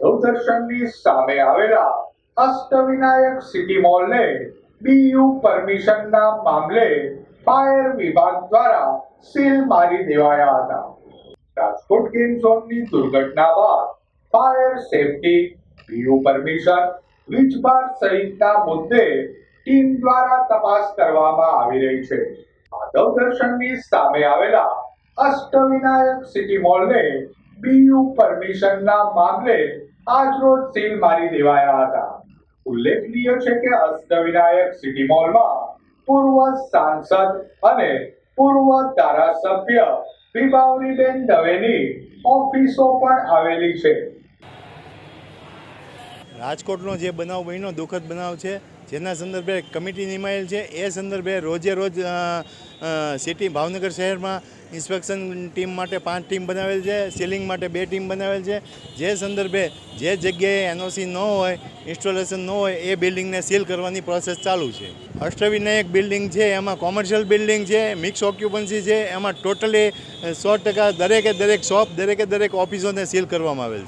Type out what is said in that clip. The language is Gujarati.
માધવ દર્શનની સામે આવેલા અષ્ટવિનાયક સિટી મોલને બીયુ પરમિશનના મામલે ફાયર વિભાગ દ્વારા સીલ મારી દેવાયા હતા. રાજકોટ ગેમ ઝોનની દુર્ઘટના બાદ ફાયર સેફટી, બીયુ પરમિશન, વીજભાર સહિતના મુદ્દે ટીમ દ્વારા તપાસ કરવામાં આવી રહી છે. માધવ દર્શનની સામે આવેલા અષ્ટવિનાયક સિટી મોલને બીયુ પરમિશનના મામલે આજરોજ સીલ મારી દેવાયા હતા. ઉલ્લેખનીય છે કે અષ્ટવિનાયક સિટી મોલમાં પૂર્વ સાંસદ અને પૂર્વ ધારાસભ્ય વિભાવરીબેન દવેની ઓફિસો પણ આવેલી છે. રાજકોટનો જે બનાવ બન્યો, દુઃખદ બનાવ છે, જેના સંદર્ભે કમિટી નિમાયેલ છે, એ સંદર્ભે રોજે રોજ સિટી ભાવનગર શહેરમાં ઇન્સ્પેક્શન ટીમ માટે પાંચ ટીમ બનાવેલ છે, સીલિંગ માટે બે ટીમ બનાવેલ છે. જે સંદર્ભે જે જગ્યાએ એનઓસી ન હોય, ઇન્સ્ટોલેશન ન હોય, એ બિલ્ડિંગને સીલ કરવાની પ્રોસેસ ચાલુ છે. અષ્ટવિનાયક બિલ્ડિંગ છે, એમાં કોમર્શિયલ બિલ્ડિંગ છે, મિક્સ ઓક્યુપન્સી છે, એમાં ટોટલી સો ટકા દરેકે દરેક શોપ, દરેકે દરેક ઓફિસોને સીલ કરવામાં આવેલ છે.